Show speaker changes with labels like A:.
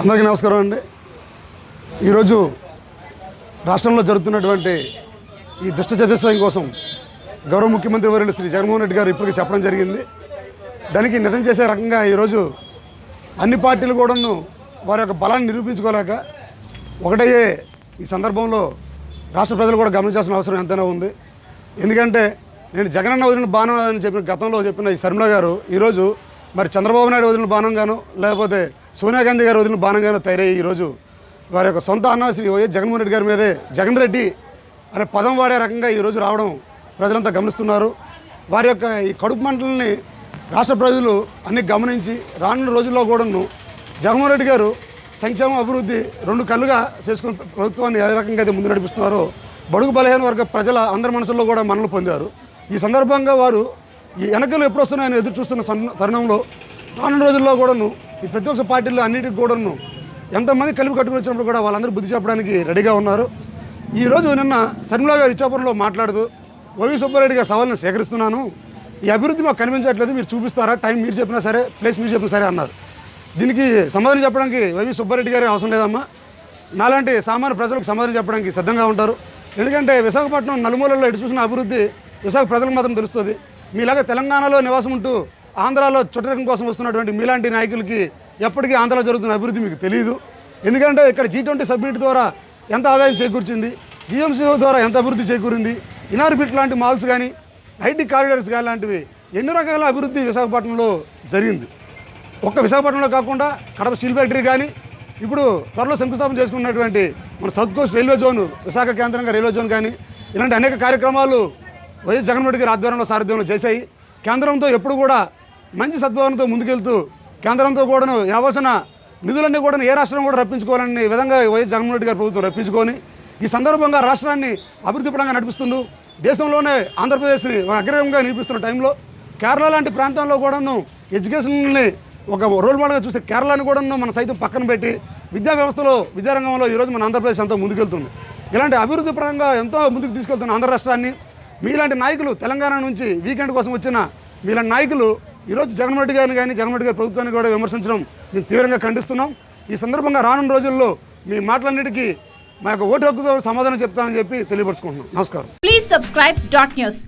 A: అందరికీ నమస్కారం అండి. ఈరోజు రాష్ట్రంలో జరుగుతున్నటువంటి ఈ దుష్ట చతుస్వయం కోసం గౌరవ ముఖ్యమంత్రి వర్యులు శ్రీ జగన్మోహన్ రెడ్డి గారు ఇప్పటికి చెప్పడం జరిగింది. దానికి నిధం చేసే రకంగా ఈరోజు అన్ని పార్టీలు కూడాను వారి యొక్క బలాన్ని నిరూపించుకోలేక ఒకటయ్యే ఈ సందర్భంలో రాష్ట్ర ప్రజలు కూడా గమనించాల్సిన అవసరం ఎంతైనా ఉంది. ఎందుకంటే నేను జగనన్న వదిలిన బాణం అని చెప్పిన గతంలో చెప్పిన ఈ శర్మిల గారు ఈరోజు మరి చంద్రబాబు నాయుడు వదిలిన బాణంగాను లేకపోతే సోనియా గాంధీ గారు వదిలిన బాణంగాను తయారయ్యి ఈరోజు వారి యొక్క సొంత అన్న శ్రీ వైఎస్ జగన్మోహన్ రెడ్డి గారి మీదే జగన్ రెడ్డి అనే పదం వాడే రకంగా ఈరోజు రావడం ప్రజలంతా గమనిస్తున్నారు. వారి యొక్క ఈ కడుపు మంటలని రాష్ట్ర ప్రజలు అన్ని గమనించి రానున్న రోజుల్లో కూడాను జగన్మోహన్ రెడ్డి గారు సంక్షేమ అభివృద్ధి రెండు కళ్ళుగా చేసుకుని ప్రభుత్వాన్ని ఏ రకంగా అయితే ముందు నడిపిస్తున్నారో బడుగు బలహీన వర్గ ప్రజల అందరి మనసుల్లో కూడా మనలు పొందారు. ఈ సందర్భంగా వారు ఈ వెనకలు ఎప్పుడు వస్తున్నాయని ఎదురు చూస్తున్న సన్న- తరుణంలో రానున్న రోజుల్లో కూడాను ఈ ప్రతిపక్ష పార్టీలు అన్నిటికి కూడాను ఎంతమంది కలిపి కట్టుకుని వచ్చినప్పుడు కూడా వాళ్ళందరూ బుద్ధి చెప్పడానికి రెడీగా ఉన్నారు. ఈరోజు నిన్న శర్మిలా గారు ఇచ్చాపురంలో మాట్లాడుతూ ఓవి సుబ్బారెడ్డి గారి సవాల్ని సేకరిస్తున్నాను. ఈ అభివృద్ధి మాకు కనిపించట్లేదు. మీరు చూపిస్తారా? టైం మీరు చెప్పినా సరే ప్లేస్ మీరు చెప్పినా సరే అన్నారు. దీనికి సమాధానం చెప్పడానికి వైవి సుబ్బారెడ్డి గారి అవసరం లేదమ్మా. నాలాంటి సామాన్య ప్రజలకు సమాధానం చెప్పడానికి సిద్ధంగా ఉంటారు. ఎందుకంటే విశాఖపట్నం నలుమూలల్లో ఎటు చూసిన అభివృద్ధి విశాఖ ప్రజలకు మాత్రం తెలుస్తుంది. మీలాగా తెలంగాణలో నివాసం ఉంటూ ఆంధ్రాలో చుట్టరికం కోసం వస్తున్నటువంటి మీలాంటి నాయకులకి ఎప్పటికీ ఆంధ్రాలో జరుగుతున్న అభివృద్ధి మీకు తెలియదు ఎందుకంటే ఇక్కడ జీ ట్వంటీ సబ్మిట్ ద్వారా ఎంత ఆదాయం చేకూర్చింది జిఎంసీ ద్వారా ఎంత అభివృద్ధి చేకూరింది ఇనార్బిట్ లాంటి మాల్స్ కానీ ఐటీ కారిడార్స్ కానీ లాంటివి ఎన్ని రకాల అభివృద్ధి విశాఖపట్నంలో జరిగింది. ఒక్క విశాఖపట్నంలో కాకుండా కడప స్టీల్ ఫ్యాక్టరీ కానీ ఇప్పుడు త్వరలో శంకుస్థాపన చేసుకున్నటువంటి మన south coast railway zone Visakha కేంద్రంగా రైల్వే జోన్ కానీ ఇలాంటి అనేక కార్యక్రమాలు వైఎస్ జగన్మోహన్ గారి ఆధ్వర్యంలో సారథ్యంలో చేశాయి. కేంద్రంతో ఎప్పుడు కూడా మంచి సద్భావనతో ముందుకెళ్తూ కేంద్రంతో కూడాను రావాల్సిన నిధులన్నీ కూడా ఏ రాష్ట్రం కూడా రప్పించుకోవాలని విధంగా వైఎస్ జగన్మోహన్ రెడ్డి గారి ప్రభుత్వం రప్పించుకొని ఈ సందర్భంగా రాష్ట్రాన్ని అభివృద్ధి పరంగా నడిపిస్తుంది దేశంలోనే ఆంధ్రప్రదేశ్ని అగ్రహంగా అగ్రగంగా నిలిపిస్తున్న టైంలో కేరళ లాంటి ప్రాంతంలో కూడాను ఎడ్యుకేషన్ని ఒక రోల్ మోడల్గా చూస్తే కేరళని కూడాను మన సైతం పక్కన పెట్టి విద్యా వ్యవస్థలో విద్యారంగంలో ఈరోజు మన ఆంధ్రప్రదేశ్ ఎంతో ముందుకెళ్తుంది. ఇలాంటి అభివృద్ధి పరంగా ఎంతో ముందుకు తీసుకెళ్తున్న ఆంధ్ర రాష్ట్రాన్ని మీలాంటి నాయకులు తెలంగాణ నుంచి వీకెండ్ కోసం వచ్చిన మీలాంటి నాయకులు ఈరోజు జగన్మోహన్ రెడ్డి గారిని కానీ జగన్మోహన్ రెడ్డి గారి ప్రభుత్వాన్ని కూడా విమర్శించడం మేము తీవ్రంగా ఖండిస్తున్నాం. ఈ సందర్భంగా రానున్న రోజుల్లో మీ మాటలన్నిటికీ మా యొక్క ఓటు హక్కుతో సమాధానం చెప్తామని చెప్పి తెలియపరుచుకుంటున్నాం. నమస్కారం.
B: Please subscribe dot news